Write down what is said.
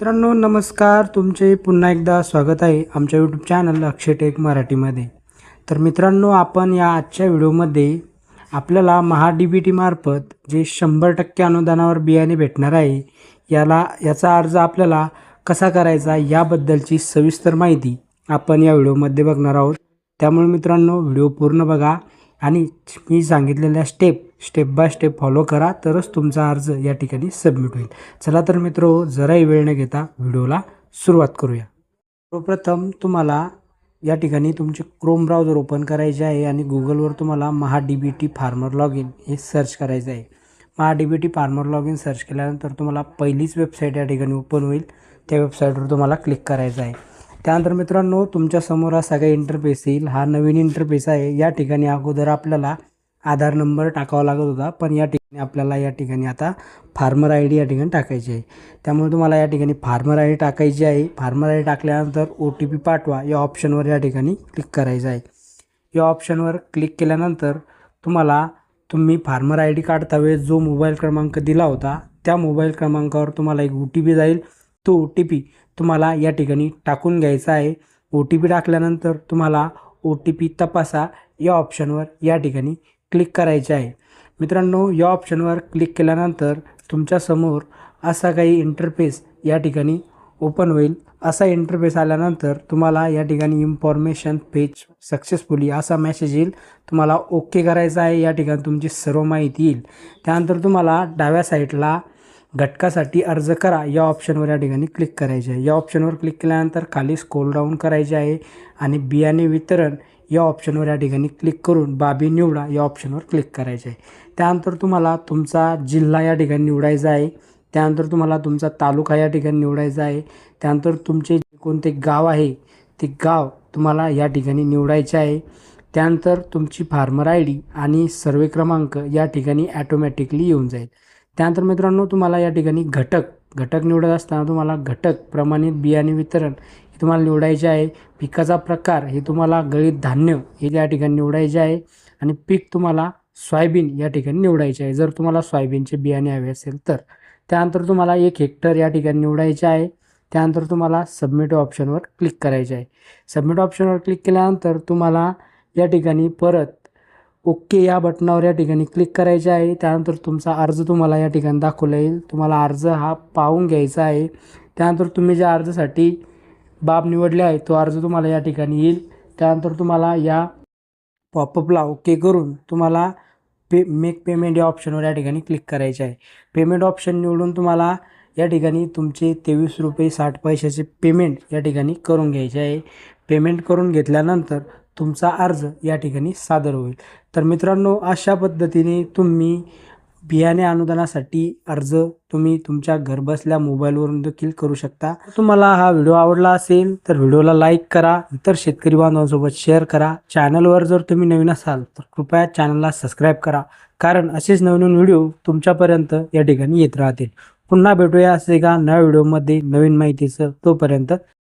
मित्रांनो नमस्कार. तुमचे पुन्हा एकदा स्वागत आहे आमच्या यूट्यूब चॅनल अक्षय टेक मराठीमध्ये. तर मित्रांनो आपण या आजच्या व्हिडिओमध्ये आपल्याला महा डी बी टीमार्फत जे शंभर टक्के अनुदानावर बियाणे भेटणार आहे याला याचा अर्ज आपल्याला कसा करायचा याबद्दलची सविस्तर माहिती आपण या व्हिडिओमध्ये बघणार आहोत. त्यामुळे मित्रांनो व्हिडिओ पूर्ण बघा. आणि मी सांगितलेल्या step step by step follow करा तरच तुमचा अर्ज या ठिकाणी सबमिट होईल. चला तर मित्र जराही वेळ न घेता व्हिडिओला सुरुवात करूया. सर्वप्रथम तुम्हाला या ठिकाणी तुमचे क्रोम ब्राउझर ओपन करायचे आहे आणि गुगलवर तुम्हाला Maha D B T farmer log in हे सर्च करायचं आहे. Maha D B T farmer log in search केल्यानंतर तुम्हाला पहिलीच वेबसाईट या ठिकाणी ओपन होईल. त्या वेबसाईटवर तुम्हाला क्लिक करायचं आहे. त्यानंतर मित्रांनो तुमच्यासमोर हा सगळा इंटरफेस येईल. हा नवीन इंटरफेस आहे. या ठिकाणी अगोदर आपल्याला आधार नंबर टाकावा लागत होता. पण या ठिकाणी आपल्याला या ठिकाणी आता फार्मर आय डी या ठिकाणी टाकायची आहे. त्यामुळे तुम्हाला या ठिकाणी फार्मर आय डी टाकायची आहे. फार्मर आय डी टाकल्यानंतर ओ टी पी पाठवा. या ऑप्शनवर या ठिकाणी क्लिक करायचं आहे. या ऑप्शनवर क्लिक केल्यानंतर तुम्हाला तुम्ही फार्मर आय डी काढता वेळेस जो मोबाईल क्रमांक दिला होता त्या मोबाईल क्रमांकावर तुम्हाला एक ओ टी पी जाईल. तो ओ टी पी तुम्हाला या ठिकाणी टाकून घ्यायचा आहे. ओ टी पी टाकल्यानंतर तुम्हाला ओ टी पी तपासा. या ऑप्शनवर या ठिकाणी क्लिक करायचे आहे. मित्रांनो या ऑप्शनवर क्लिक केल्यानंतर तुमच्यासमोर असा काही इंटरफेस या ठिकाणी ओपन होईल. असा इंटरफेस आल्यानंतर तुम्हाला या ठिकाणी इन्फॉर्मेशन पेज सक्सेसफुली असा मेसेज येईल. तुम्हाला ओके करायचा आहे. या ठिकाणी तुमची सर्व माहिती येईल. त्यानंतर तुम्हाला डाव्या साईडला घटकासाठी अर्ज करा. या ऑप्शनवर या ठिकाणी क्लिक करायचे आहे. या ऑप्शनवर क्लिक केल्यानंतर खाली स्कोल डाऊन करायचे आहे आणि बियाणे वितरण या ऑप्शनवर या ठिकाणी क्लिक करून बाबी निवडा या ऑप्शनवर क्लिक करायचे आहे. त्यानंतर तुम्हाला तुमचा जिल्हा या ठिकाणी निवडायचा आहे. त्यानंतर तुम्हाला तुमचा तालुका या ठिकाणी निवडायचा आहे. त्यानंतर तुमचे कोणते गाव आहे ते गाव तुम्हाला या ठिकाणी निवडायचे आहे. त्यानंतर तुमची फार्मर आय डी आणि सर्वे क्रमांक या ठिकाणी ॲटोमॅटिकली येऊन जाईल. त्यानंतर मित्रांनो तुम्हाला या ठिकाणी घटक घटक निवडत असताना तुम्हाला घटक प्रमाणित बियाणे वितरण हे तुम्हाला निवडायचे आहे. पिकाचा प्रकार हे तुम्हाला गळीत धान्य हे या ठिकाणी निवडायचे आहे. आणि पीक तुम्हाला सोयाबीन या ठिकाणी निवडायचे आहे. जर तुम्हाला सोयाबीनचे बियाणे हवे असेल तर. त्यानंतर तुम्हाला एक हेक्टर या ठिकाणी निवडायचे आहे. त्यानंतर तुम्हाला सबमिट ऑप्शनवर क्लिक करायचे आहे. सबमिट ऑप्शनवर क्लिक केल्यानंतर तुम्हाला या ठिकाणी परत ओके या बटनावर या ठिकाणी क्लिक करायचे आहे. त्यानंतर तुमचा अर्ज तुम्हाला या ठिकाणी दाखवला येईल. तुम्हाला अर्ज हा पाहून घ्यायचा आहे. त्यानंतर तुम्ही ज्या अर्जासाठी बाब निवडले आहे तो अर्ज तुम्हाला या ठिकाणी येईल. त्यानंतर तुम्हाला या पॉपअपला ओके करून तुम्हाला पे मेक पेमेंट या ऑप्शनवर या ठिकाणी क्लिक करायचे आहे. पेमेंट ऑप्शन निवडून तुम्हाला या ठिकाणी तुमचे तेवीस रुपये साठ पैशाचे पेमेंट या ठिकाणी करून घ्यायचे आहे. पेमेंट करून घेतल्यानंतर तुमचा अर्ज या ठिकाणी सादर होईल. तर मित्रांनो अशा पद्धतीने तुम्ही बियाणे अनुदानासाठी अर्ज तुम्ही तुमच्या घरबसल्या मोबाईलवरून देखील करू शकता. तुम्हाला हा व्हिडिओ आवडला असेल तर व्हिडिओला लाईक करा इतर शेतकरी बांधवांसोबत शेअर करा. चॅनलवर जर तुम्ही नवीन असाल तर कृपया चॅनलला सबस्क्राईब करा. कारण असेच नवीन व्हिडिओ तुमच्यापर्यंत या ठिकाणी येत राहतील. पुन्हा भेटूया असे का नव्या व्हिडिओमध्ये नवीन माहितीचं तोपर्यंत.